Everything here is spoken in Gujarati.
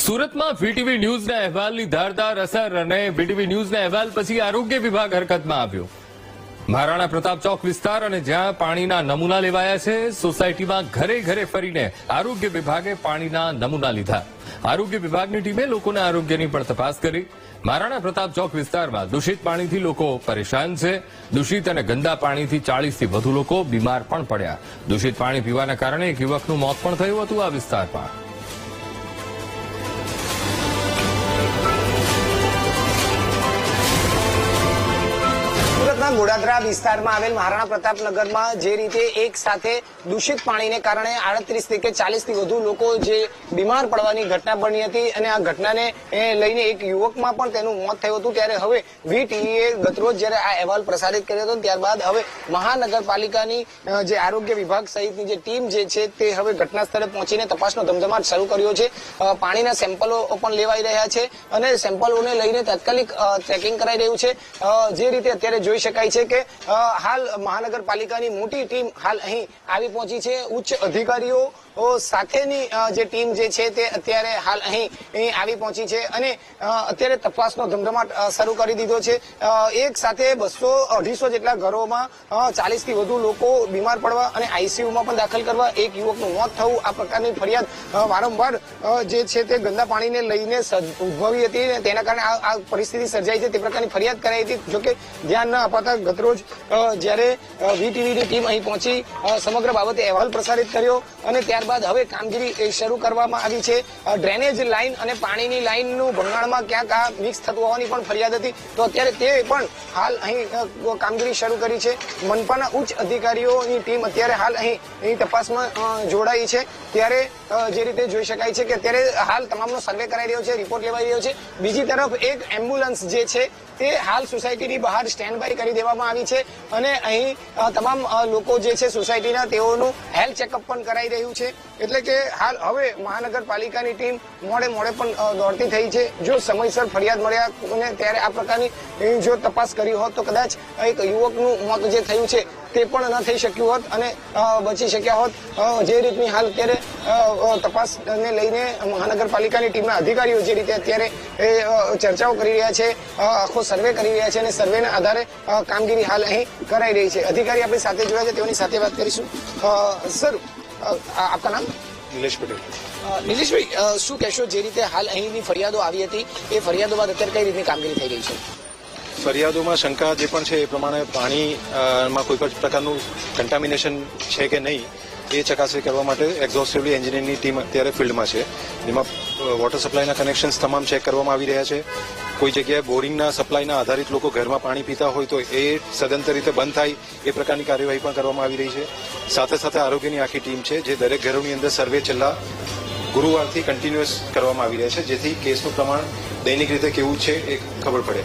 સુરતમાં વીટીવી ન્યૂઝના અહેવાલની ધારદાર અસર અને વીટીવી ન્યૂઝના અહેવાલ પછી આરોગ્ય વિભાગ હરકતમાં આવ્યો. મહારાણા પ્રતાપ ચોક વિસ્તાર અને જ્યાં પાણીના નમૂના લેવાયા છે, સોસાયટીમાં ઘરે ઘરે ફરીને આરોગ્ય વિભાગે પાણીના નમૂના લીધા. આરોગ્ય વિભાગની ટીમે લોકોના આરોગ્યની પણ તપાસ કરી. મહારાણા પ્રતાપ ચોક વિસ્તારમાં દૂષિત પાણીથી લોકો પરેશાન છે. દૂષિત અને ગંદા પાણીથી ચાળીસથી વધુ લોકો બીમાર પણ પડ્યા. દૂષિત પાણી પીવાના કારણે એક યુવકનું મોત પણ થયું હતું આ વિસ્તારમાં. સુરતના ગોડાદરા વિસ્તારમાં આવેલ મહારાણા પ્રતાપનગરમાં જે રીતે એક સાથે દૂષિત પાણીને કારણે આડત્રીસથી કે ચાલીસથી વધુ લોકો જે બીમાર પડવાની ઘટના બની હતી અને આ ઘટનાને લઈને એક યુવકમાં પણ તેનું મોત થયું હતું. ત્યારે હવે વી ટીવીએ ગતરોજ જ્યારે આ અહેવાલ પ્રસારિત કર્યો હતો ત્યારબાદ હવે મહાનગરપાલિકાની જે આરોગ્ય વિભાગ સહિતની જે ટીમ જે છે તે હવે ઘટના સ્થળે પહોંચીને તપાસનો ધમધમાટ શરૂ કર્યો છે. પાણીના સેમ્પલો પણ લેવાઈ રહ્યા છે અને સેમ્પલોને લઈને તાત્કાલિક ચેકિંગ કરાઈ રહ્યું છે. જે રીતે અત્યારે જોઈ શકાય છે કે હાલ મહાનગરપાલિકાની મોટી ટીમ હાલ અહીં આવી પહોંચી છે. ઉચ્ચ અધિકારીઓ સાથેની જે ટીમ જે છે તે અત્યારે હાલ અહીં આવી પહોંચી છે અને અત્યારે તપાસનો ધમધમાટ શરૂ કરી દીધો છે. એક સાથે બસો અઢીસો જેટલા ઘરોમાં ચાલીસથી વધુ લોકો બીમાર પડવા અને આઈસીયુમાં પણ દાખલ કરવા એક યુવકનું મોત થવું આ પ્રકારની ફરિયાદ વારંવાર જે છે તે ગંદા પાણીને લઈને ઉદભવી હતી તેના કારણે આ પરિસ્થિતિ સર્જાઈ છે. તે પ્રકારની ફરિયાદ કરાઈ હતી. જોકે ધ્યાન ન અપાતા ગતરોજ અ, જ્યારે વીટીવીની ટીમ અહીં પહોંચી સમગ્ર બાબતે અહેવાલ પ્રસારિત કર્યો અને ત્યારબાદ હવે કામગીરી શરૂ કરવામાં આવી છે. ડ્રેનેજ લાઇન અને પાણીની લાઇનનું ભંગાણમાં ક્યાંક આ મિક્સ થતું હોવાની પણ ફરિયાદ હતી. તો અત્યારે તે પણ હાલ અહીં કામગીરી શરૂ કરી છે. મનપાના ઉચ્ચ અધિકારીઓની ટીમ અત્યારે હાલ અહીં તપાસમાં જોડાઈ છે. ત્યારે જે રીતે જોઈ શકાય છે કે અત્યારે હાલ તમામનો સર્વે કરાઈ રહ્યો છે રિપોર્ટ લેવાઈ રહ્યો છે. બીજી તરફ એક એમ્બ્યુલન્સ જે છે, તે હાલ સોસાયટીની બહાર સ્ટેન્ડ બાય કરી દેવામાં આવી છે અને અહીં તમામ લોકો જે છે સોસાયટીના તેઓનું હેલ્થ ચેકઅપ પણ કરાઈ રહ્યું છે. એટલે કે હાલ હવે મહાનગરપાલિકાની ટીમ મોડે મોડે પણ દોડતી થઈ છે. જો સમયસર ફરિયાદ મળ્યા ત્યારે આ પ્રકારની, જો તપાસ કરી હોત તો કદાચ એક યુવકનું મોત જે થયું છે તે પણ ન થઈ શક્યું હોત અને બચી શક્યા હોત. જે રીતની હાલ અત્યારે તપાસને લઈને મહાનગરપાલિકાની ટીમના અધિકારીઓ જે રીતે અત્યારે એ, ચર્ચાઓ કરી રહ્યા છે આખો સર્વે કરી રહ્યા છે અને સર્વેના આધારે કામગીરી હાલ અહીં કરાઈ રહી છે. અધિકારી આપણી સાથે જોયા છે તેઓની સાથે વાત કરીશું. સર આપના નામ? નિલેશ પટેલ. નિલેશભાઈ શું કહેશો જે રીતે હાલ અહીંની ફરિયાદો આવી હતી એ ફરિયાદો બાદ અત્યારે કઈ રીતની કામગીરી થઈ રહી છે? ફરિયાદોમાં શંકા જે પણ છે એ પ્રમાણે પાણીમાં કોઈ પણ પ્રકારનું કન્ટામિનેશન છે કે નહીં, એ ચકાસણી કરવા માટે એક્ઝોસ્ટિવલી એન્જિનિયરની ટીમ અત્યારે ફિલ્ડમાં છે. જેમાં વોટર સપ્લાયના કનેક્શન્સ તમામ ચેક કરવામાં આવી રહ્યા છે. કોઈ જગ્યાએ બોરિંગના સપ્લાયના આધારિત લોકો ઘરમાં પાણી પીતા હોય તો એ સદંતર રીતે બંધ થાય, એ પ્રકારની કાર્યવાહી પણ કરવામાં આવી રહી છે. સાથે સાથે આરોગ્યની આખી ટીમ છે, જે દરેક ઘરોની અંદર સર્વે છેલ્લા ગુરુવારથી કન્ટિન્યુઅસ કરવામાં આવી રહ્યા છે, જેથી કેસનું પ્રમાણ દૈનિક રીતે કેવું છે એ ખબર પડે.